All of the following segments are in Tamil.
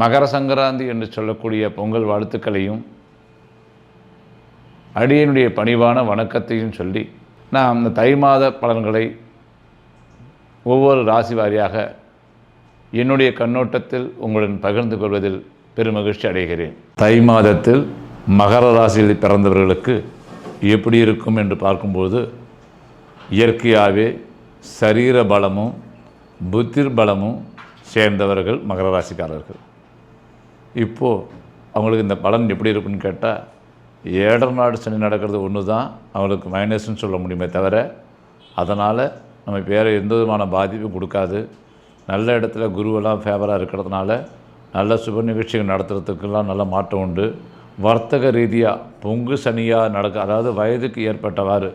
மகர சங்கராந்தி என்று சொல்லக்கூடிய பொங்கல் வாழ்த்துக்களையும் அடியனுடைய பணிவான வணக்கத்தையும் சொல்லி நாம் இந்த தை மாத பலன்களை ஒவ்வொரு ராசி வாரியாக என்னுடைய கண்ணோட்டத்தில் உங்களுடன் பகிர்ந்து கொள்வதில் பெருமகிழ்ச்சி அடைகிறேன். தை மாதத்தில் மகர ராசியில் பிறந்தவர்களுக்கு எப்படி இருக்கும் என்று பார்க்கும்போது இயற்கையாகவே சரீர பலமும் புத்திர் பலமும் சேர்ந்தவர்கள் மகர ராசிக்காரர்கள். இப்போது அவங்களுக்கு இந்த பலன் எப்படி இருக்குன்னு கேட்டால் ஏடர் நாடு சனி நடக்கிறது ஒன்று தான் அவங்களுக்கு மைனஸ்ன்னு சொல்ல முடியுமே தவிர அதனால் நம்ம வேறு எந்த விதமான பாதிப்பும் கொடுக்காது. நல்ல இடத்துல குருவெல்லாம் ஃபேவராக இருக்கிறதுனால நல்ல சுப நிகழ்ச்சிகள் நடத்துறதுக்கெல்லாம் நல்ல மாற்றம் உண்டு. வர்த்தக ரீதியாக பொங்கு சனியாக நடக்க அதாவது வயதுக்கு ஏற்பட்டவாறு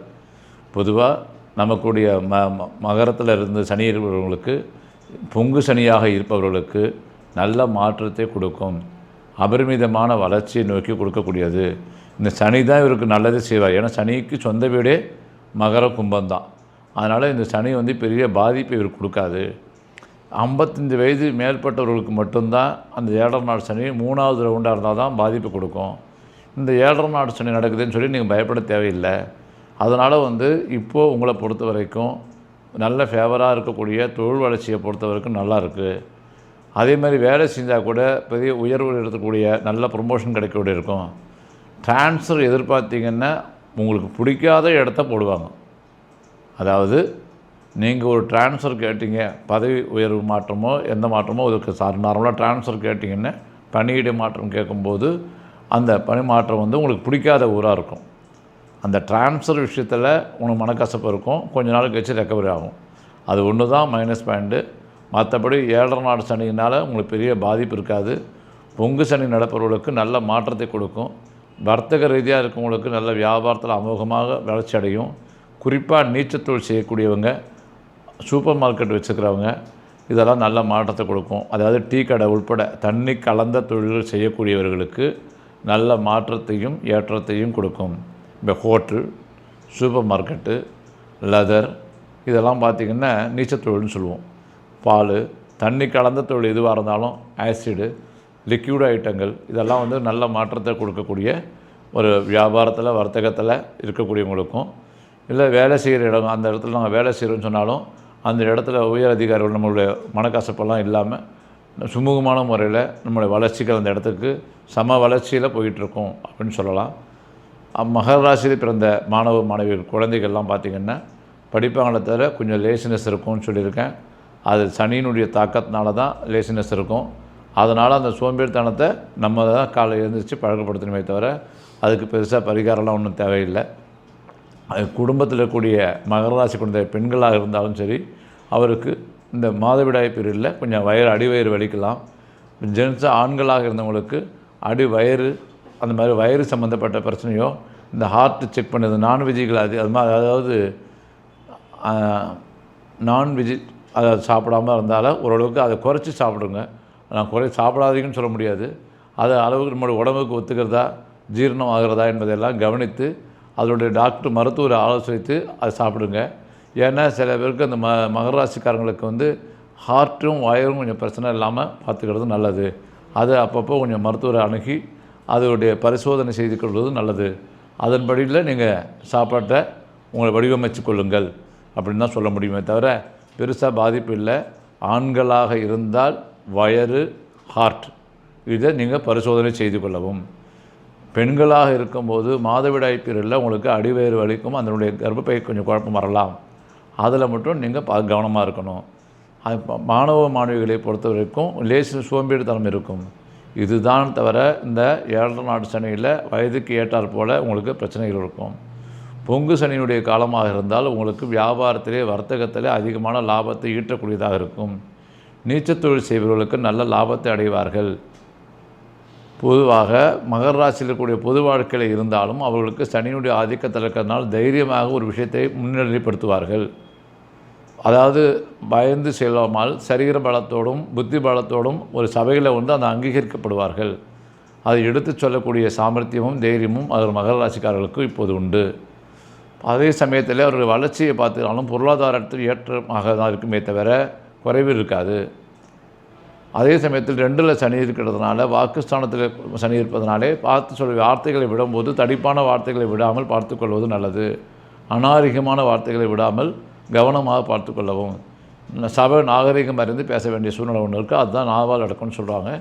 பொதுவாக நமக்குடைய ம ம- மகரத்தில் இருந்து சனி இருப்பவர்களுக்கு பொங்கு சனியாக இருப்பவர்களுக்கு நல்ல மாற்றத்தை கொடுக்கும். அபரிமிதமான வளர்ச்சியை நோக்கி கொடுக்கக்கூடியது. இந்த சனி தான் இவருக்கு நல்லது செய்வார். ஏன்னா சனிக்கு சொந்த வீடே மகர கும்பம் தான் அதனால் இந்த சனி வந்து பெரிய பாதிப்பை இவருக்கு கொடுக்காது. ஐம்பத்தஞ்சு வயது மேற்பட்டவர்களுக்கு மட்டும்தான் அந்த ஏழரை நாள் சனி மூணாவது ரவுண்டாக இருந்தால் தான் பாதிப்பு கொடுக்கும். இந்த ஏழரை நாள் சனி நடக்குதுன்னு சொல்லி நீங்கள் பயப்பட தேவையில்லை. அதனால் வந்து இப்போது உங்களை பொறுத்த வரைக்கும் நல்ல ஃபேவராக இருக்கக்கூடிய தொழில் வளர்ச்சியை பொறுத்த வரைக்கும் நல்லா இருக்குது அதே மாதிரி வேலை செஞ்சால் கூட பெரிய உயர்வு இருக்கக்கூடிய நல்ல ப்ரொமோஷன் கிடைக்கக்கூடிய இருக்கும். ட்ரான்ஸ்ஃபர் எதிர்பார்த்தீங்கன்னா உங்களுக்கு பிடிக்காத இடத்த போடுவாங்க. அதாவது நீங்கள் ஒரு ட்ரான்ஸ்ஃபர் கேட்டீங்க பதவி உயர்வு மாற்றமோ எந்த மாற்றமோ அதுக்கு சார் நார்மலாக ட்ரான்ஸ்ஃபர் கேட்டிங்கன்னா பணியிட மாற்றம் கேட்கும்போது அந்த பணி மாற்றம் வந்து உங்களுக்கு பிடிக்காத ஊராக இருக்கும். அந்த ட்ரான்ஸ்ஃபர் விஷயத்தில் உனக்கு மனக்கசப்பு இருக்கும். கொஞ்ச நாள் கழிச்சு ரெக்கவரி ஆகும். அது ஒன்று தான் மைனஸ் பாயிண்ட்டு மற்றபடி ஏழரை நாடு சனியினால் உங்களுக்கு பெரிய பாதிப்பு இருக்காது. பொங்கு சனி நடப்பவர்களுக்கு நல்ல மாற்றத்தை கொடுக்கும். வர்த்தக ரீதியாக இருக்கவங்களுக்கு நல்ல வியாபாரத்தில் அமோகமாக வளர்ச்சி அடையும். குறிப்பாக நீச்சத்தொழில் செய்யக்கூடியவங்க சூப்பர் மார்க்கெட் வச்சுருக்கிறவங்க இதெல்லாம் நல்ல மாற்றத்தை கொடுக்கும். அதாவது டீ கடை உட்பட தண்ணி கலந்த தொழில்கள் செய்யக்கூடியவர்களுக்கு நல்ல மாற்றத்தையும் ஏற்றத்தையும் கொடுக்கும். இப்போ ஹோட்டல் சூப்பர் மார்க்கெட்டு லெதர் இதெல்லாம் பார்த்திங்கன்னா நீச்சல் தொழில்னு சொல்லுவோம். பால் தண்ணி கலந்த தொழில் எதுவாக இருந்தாலும் ஆசிடு லிக்யூட் ஐட்டங்கள் இதெல்லாம் வந்து நல்ல மாற்றத்தை கொடுக்கக்கூடிய ஒரு வியாபாரத்தில் வர்த்தகத்தில் இருக்கக்கூடியவங்களுக்கும் இல்லை வேலை செய்கிற இடம் அந்த இடத்துல நாங்கள் வேலை செய்கிறோன்னு சொன்னாலும் அந்த இடத்துல உயர் அதிகாரிகள் நம்மளுடைய மனக்கசப்பெல்லாம் இல்லாமல் சுமூகமான முறையில் நம்மளுடைய வளர்ச்சிகள் அந்த இடத்துக்கு சம வளர்ச்சியில் போயிட்டுருக்கோம் அப்படின்னு சொல்லலாம். அம் மகர ராசியில் பிறந்த மாணவ மாணவிகள் குழந்தைகள்லாம் பார்த்திங்கன்னா படிப்பாங்களே தவிர கொஞ்சம் லேசினஸ் இருக்கும்னு சொல்லியிருக்கேன். அது சனியினுடைய தாக்கத்தினால தான் லேசினஸ் இருக்கும். அதனால் அந்த சோம்பேறித்தனத்தை நம்ம தான் காலை எழுந்திரிச்சு பழக்கப்படுத்தணுமே தவிர அதுக்கு பெருசாக பரிகாரம்லாம் ஒன்றும் தேவையில்லை. அது குடும்பத்தில் இருக்கக்கூடிய மகர ராசி கொண்ட பெண்களாக இருந்தாலும் சரி அவருக்கு இந்த மாதவிடாய் பீரியடில் கொஞ்சம் வயிறு அடிவயிறு வலிக்கலாம். ஜென்ஸாக ஆண்களாக இருந்தவங்களுக்கு அடி வயிறு அந்த மாதிரி வயிறு சம்மந்தப்பட்ட பிரச்சனையோ இந்த ஹார்ட் செக் பண்ணது நான்வெஜ்ஜுகள் அது அது மாதிரி அதாவது நான்வெஜ் அதை சாப்பிடாம இருந்தாலும் ஓரளவுக்கு அதை குறைச்சி சாப்பிடுங்க. நான் குறை சாப்பிடாதீங்கன்னு சொல்ல முடியாது. அது அளவுக்கு நம்மளுடைய உடம்புக்கு ஒத்துக்கிறதா ஜீரணம் ஆகிறதா என்பதையெல்லாம் கவனித்து அதனுடைய டாக்டர் மருத்துவரை ஆலோசித்து அதை சாப்பிடுங்க. ஏன்னா சில பேருக்கு அந்த ம மகராசிக்காரங்களுக்கு வந்து ஹார்ட்டும் வயரும் கொஞ்சம் பிரச்சனை இல்லாமல் பார்த்துக்கிறது நல்லது. அது அப்பப்போ கொஞ்சம் மருத்துவரை அணுகி அதனுடைய பரிசோதனை செய்து கொள்வது நல்லது. அதன்படியில் நீங்கள் சாப்பாட்டை உங்களை வடிவமைச்சு கொள்ளுங்கள். அப்படின்னு தான் சொல்ல முடியுமே தவிர பெருசாக பாதிப்பு இல்லை. ஆண்களாக இருந்தால் வயறு ஹார்ட் இதை நீங்கள் பரிசோதனை செய்து கொள்ளவும். பெண்களாக இருக்கும்போது மாதவிடாய் பீரியடில் உங்களுக்கு அடிவயிறு வலிக்கும் அதனுடைய கர்ப்பப்பை கொஞ்சம் குழப்பம் வரலாம். அதில் மட்டும் நீங்கள் பா கவனமாக இருக்கணும். அது மாணவ மாணவிகளை பொறுத்த வரைக்கும் லேசு சோம்பேறித்தனம் இருக்கும். இதுதான் தவிர இந்த ஏழரை நாடு சனியில் வயதுக்கு ஏற்றாற் போல் உங்களுக்கு பிரச்சனைகள் இருக்கும். பொங்கு சனியினுடைய காலமாக இருந்தால் உங்களுக்கு வியாபாரத்திலே வர்த்தகத்திலே அதிகமான லாபத்தை ஈட்டக்கூடியதாக இருக்கும். நீச்சத் தொழில் செய்பவர்களுக்கு நல்ல லாபத்தை அடைவார்கள். பொதுவாக மகர ராசியில் இருக்கக்கூடிய பொது வாழ்க்கையில் இருந்தாலும் அவர்களுக்கு சனியினுடைய ஆதிக்கத்தில் இருக்கிறதுனால் தைரியமாக ஒரு விஷயத்தை முன்னிலைப்படுத்துவார்கள். அதாவது பயந்து செல்லாமல் சரீர பலத்தோடும் புத்தி பலத்தோடும் ஒரு சபையில் வந்து அந்த அங்கீகரிக்கப்படுவார்கள். அதை எடுத்துச் சொல்லக்கூடிய சாமர்த்தியமும் தைரியமும் அவர் மகர ராசிக்காரர்களுக்கு இப்போது உண்டு. அதே சமயத்தில் அவர்கள் வளர்ச்சியை பார்த்தாலும் பொருளாதாரத்தில் ஏற்றமாக தான் இருக்குமே தவிர குறைவு இருக்காது. அதே சமயத்தில் ரெண்டில் சனி இருக்கிறதுனால வாக்குஸ்தானத்தில் சனி இருப்பதனாலே பார்த்து சொல்ல வார்த்தைகளை விடும்போது தடிப்பான வார்த்தைகளை விடாமல் பார்த்துக்கொள்வது நல்லது. அநாகரிகமான வார்த்தைகளை விடாமல் கவனமாக பார்த்துக்கொள்ளவும் சபை நாகரிகம் அறிந்து பேச வேண்டிய சூழ்நிலை ஒன்று இருக்குது அதுதான் நாவால் நடக்கும்னு சொல்கிறாங்க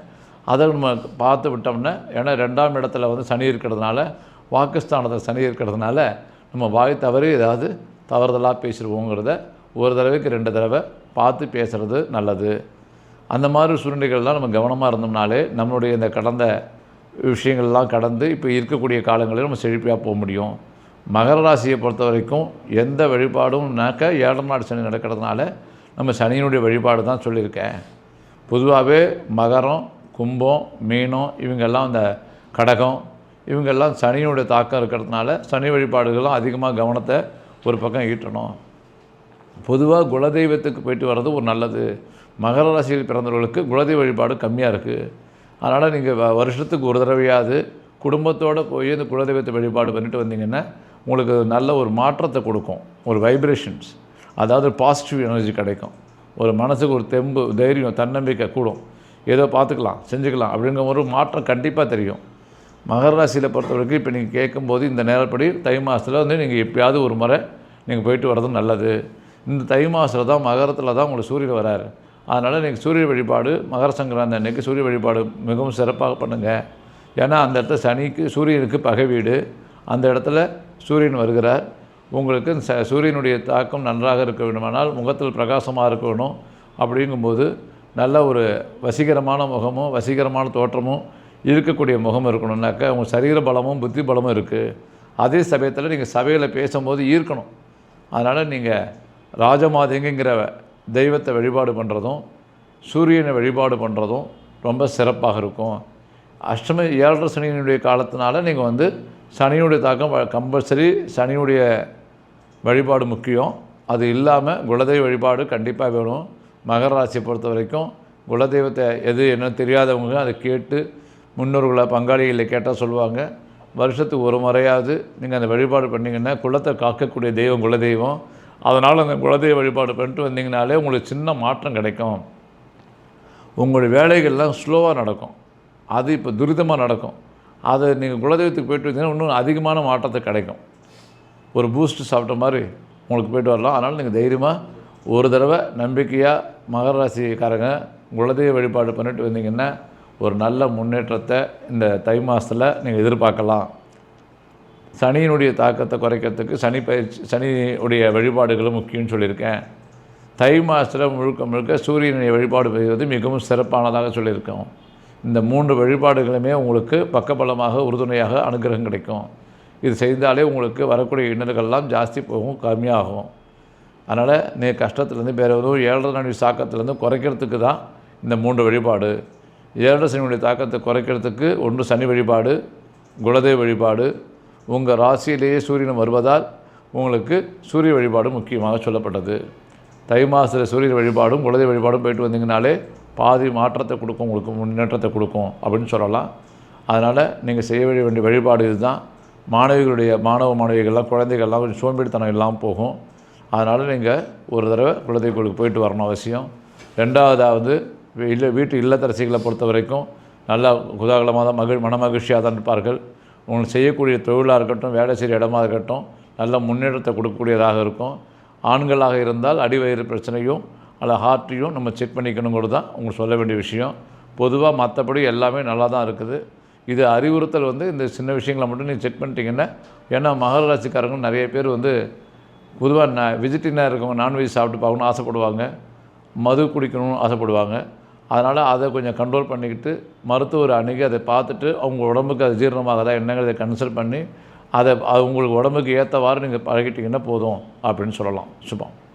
அதை நம்ம பார்த்து விட்டோம்னா ஏன்னா ரெண்டாம் இடத்துல வந்து சனி இருக்கிறதுனால வாக்குஸ்தானத்தில் சனி இருக்கிறதுனால நம்ம வாய் தவறு ஏதாவது தவறுதலாக பேசிடுவோங்கிறத ஒரு தடவைக்கு ரெண்டு தடவை பார்த்து பேசுகிறது நல்லது. அந்த மாதிரி சூழ்நிலைகள்லாம் நம்ம கவனமாக இருந்தோம்னாலே நம்மளுடைய இந்த கடந்த விஷயங்கள்லாம் கடந்து இப்போ இருக்கக்கூடிய காலங்களில் நம்ம செழிப்பாக போக முடியும். மகர ராசியை பொறுத்த வரைக்கும் எந்த வழிபாடும்னாக்க ஏழாம் நாடு சனி நடக்கிறதுனால நம்ம சனியினுடைய வழிபாடு தான் சொல்லியிருக்கேன். பொதுவாகவே மகரம் கும்பம் மீனம் இவங்கெல்லாம் அந்த கடகம் இவங்கெல்லாம் சனியினுடைய தாக்கம் இருக்கிறதுனால சனி வழிபாடுகளும் அதிகமாக கவனத்தை ஒரு பக்கம் ஈட்டணும். பொதுவாக குலதெய்வத்துக்கு போயிட்டு வர்றது ஒரு நல்லது. மகர ராசியில் பிறந்தவர்களுக்கு குலதெய்வ வழிபாடு கம்மியாக இருக்குது அதனால் நீங்கள் வருஷத்துக்கு ஒரு தடவையாவது குடும்பத்தோடு போய் இந்த குலதெய்வத்தை வழிபாடு பண்ணிட்டு வந்தீங்கன்னா உங்களுக்கு நல்ல ஒரு மாற்றத்தை கொடுக்கும். ஒரு வைப்ரேஷன்ஸ் அதாவது பாசிட்டிவ் எனர்ஜி கிடைக்கும். ஒரு மனசுக்கு ஒரு தெம்பு தைரியம் தன்னம்பிக்கை கூடும். ஏதோ பார்த்துக்கலாம் செஞ்சுக்கலாம் அப்படிங்கிற ஒரு மாற்றம் கண்டிப்பாக தெரியும். மகர ராசியில் பொறுத்த வரைக்கும் இப்போ நீங்கள் கேட்கும்போது இந்த நேரப்படி தை மாதத்தில் வந்து நீங்கள் எப்பயாவது ஒரு முறை நீங்கள் போயிட்டு வர்றது நல்லது. இந்த தை மாதத்தில் தான் மகரத்தில் தான் உங்களுக்கு சூரியன் வராரு. அதனால் நீங்கள் சூரிய வழிபாடு மகர சங்கராந்தி அன்னைக்கு சூரிய வழிபாடு மிகவும் சிறப்பாக பண்ணுங்கள் ஏன்னா அந்த இடத்துல சனிக்கு சூரியனுக்கு பகை வீடு. அந்த இடத்துல சூரியன் வருகிறார். உங்களுக்கு ச சூரியனுடைய தாக்கம் நன்றாக இருக்க வேண்டுமானால் முகத்தில் பிரகாசமாக இருக்கணும். அப்படிங்கும்போது நல்ல ஒரு வசீகரமான முகமும் வசீகரமான தோற்றமும் இருக்கக்கூடிய முகம் இருக்கணும்னாக்கா உங்கள் சரீர பலமும் புத்தி பலமும் இருக்குது அதே சமயத்தில் நீங்கள் சபையில் பேசும்போது ஈர்க்கணும். அதனால் நீங்கள் ராஜமாதேங்கிற தெய்வத்தை வழிபாடு பண்ணுறதும் சூரியனை வழிபாடு பண்ணுறதும் ரொம்ப சிறப்பாக இருக்கும். அஷ்டமி ஏழரை சனியினுடைய காலத்தினால நீங்கள் வந்து சனியுடைய தாக்கம் கம்பல்சரி சனியுடைய வழிபாடு முக்கியம். அது இல்லாமல் குலதெய்வ வழிபாடு கண்டிப்பாக வேணும் மகர ராசியை பொறுத்த வரைக்கும் குலதெய்வத்தை எது என்ன தெரியாதவங்க அதை கேட்டு முன்னோர்களை பங்காளிகளை கேட்டால் சொல்லுவாங்க வருஷத்துக்கு ஒரு முறையாவது நீங்கள் அந்த வழிபாடு பண்ணிங்கன்னா குலத்தை காக்கக்கூடிய தெய்வம் குலதெய்வம். அதனால் அந்த குலதெய்வ வழிபாடு பண்ணிட்டு வந்தீங்கனாலே உங்களுக்கு சின்ன மாற்றம் கிடைக்கும். உங்களுடைய வேலைகள்லாம் ஸ்லோவாக நடக்கும். அது இப்போ துரிதமாக நடக்கும். அதை நீங்கள் குலதெய்வத்துக்கு போயிட்டு வந்தீங்கன்னா இன்னும் அதிகமான மாற்றத்தை கிடைக்கும். ஒரு பூஸ்ட் சாப்பிட்ட மாதிரி உங்களுக்கு போயிட்டு வரலாம். அதனால் நீங்கள் தைரியமாக ஒரு தடவை நம்பிக்கையாக மகர ராசிக்காரங்க குலதெய்வ வழிபாடு பண்ணிட்டு வந்தீங்கன்னா ஒரு நல்ல முன்னேற்றத்தை இந்த தை மாதத்தில் நீங்கள் எதிர்பார்க்கலாம். சனியினுடைய தாக்கத்தை குறைக்கிறதுக்கு சனி பயிற்சி சனியுடைய வழிபாடுகளும் முக்கியம்னு சொல்லியிருக்கேன். தை மாதத்தில் முழுக்க முழுக்க சூரியனுடைய வழிபாடு செய்வது மிகவும் சிறப்பானதாக சொல்லியிருக்கோம். இந்த மூன்று வழிபாடுகளுமே உங்களுக்கு பக்கபலமாக உறுதுணையாக அனுகிரகம் கிடைக்கும். இது செய்தாலே உங்களுக்கு வரக்கூடிய இன்னல்கள்லாம் ஜாஸ்தி போகும் கம்மியாகும். அதனால் நீ கஷ்டத்துலேருந்து வேறு எதுவும் ஏழரை நடி தாக்கத்துலேருந்து குறைக்கிறதுக்கு தான் இந்த மூன்று வழிபாடு. ஏழரை சனியுடைய தாக்கத்தை குறைக்கிறதுக்கு ஒன்று சனி வழிபாடு குலதெய்வ வழிபாடு உங்கள் ராசியிலேயே சூரியன் வருவதால் உங்களுக்கு சூரிய வழிபாடு முக்கியமாக சொல்லப்பட்டது. தை மாதத்தில் சூரிய வழிபாடும் குலதெய்வ வழிபாடும் போயிட்டு வந்தீங்கனாலே பாதி மாற்றத்தை கொடுக்கும் உங்களுக்கு முன்னேற்றத்தை கொடுக்கும் அப்படின்னு சொல்லலாம். அதனால் நீங்கள் செய்ய வேண்டிய வேண்டிய வழிபாடு இதுதான். மாணவிகளுடைய மாணவ மாணவிகள்லாம் குழந்தைகள்லாம் கொஞ்சம் சோம்பேறித்தனம் இல்லாமல் போகும். அதனால் நீங்கள் ஒரு தடவை குலதெய்வ கோயிலுக்கு போயிட்டு வரணும் அவசியம். ரெண்டாவதாவது இல்லை வீட்டு இல்லத்தரசிகளை பொறுத்த வரைக்கும் நல்லா குதாகலமாக தான் மகிழ் மன மகிழ்ச்சியாக தான் இருப்பார்கள். உங்களுக்கு செய்யக்கூடிய தொழிலாக இருக்கட்டும் வேலை செய்கிற இடமா இருக்கட்டும் நல்ல முன்னேற்றத்தை கொடுக்கக்கூடியதாக இருக்கும். ஆண்களாக இருந்தால் அடிவயிறு பிரச்சனையும் அல்ல ஹார்ட்டையும் நம்ம செக் பண்ணிக்கணுங்கிறது தான் உங்களுக்கு சொல்ல வேண்டிய விஷயம். பொதுவாக மற்றபடி எல்லாமே நல்லா தான் இருக்குது. இது அறிவுறுத்தல் வந்து இந்த சின்ன விஷயங்களை மட்டும் நீங்கள் செக் பண்ணிட்டீங்கன்னா ஏன்னா மகர ராசிக்காரங்க நிறைய பேர் வந்து பொதுவாக ந வெஜிடேரியனாக இருக்கவங்க நான்வெஜ் சாப்பிட்டு பார்க்கணும்னு ஆசைப்படுவாங்க. மது குடிக்கணும்னு ஆசைப்படுவாங்க. அதனால் அதை கொஞ்சம் கண்ட்ரோல் பண்ணிக்கிட்டு மருத்துவர் அணுகி அதை பார்த்துட்டு அவங்க உடம்புக்கு அது ஜீரணமாகதா என்னங்கிறத கன்சல்ட் பண்ணி அதை அது உங்களுக்கு உடம்புக்கு ஏற்றவாறு நீங்கள் பழகிட்டிங்கன்னா போதும் அப்படின்னு சொல்லலாம். சுபம்.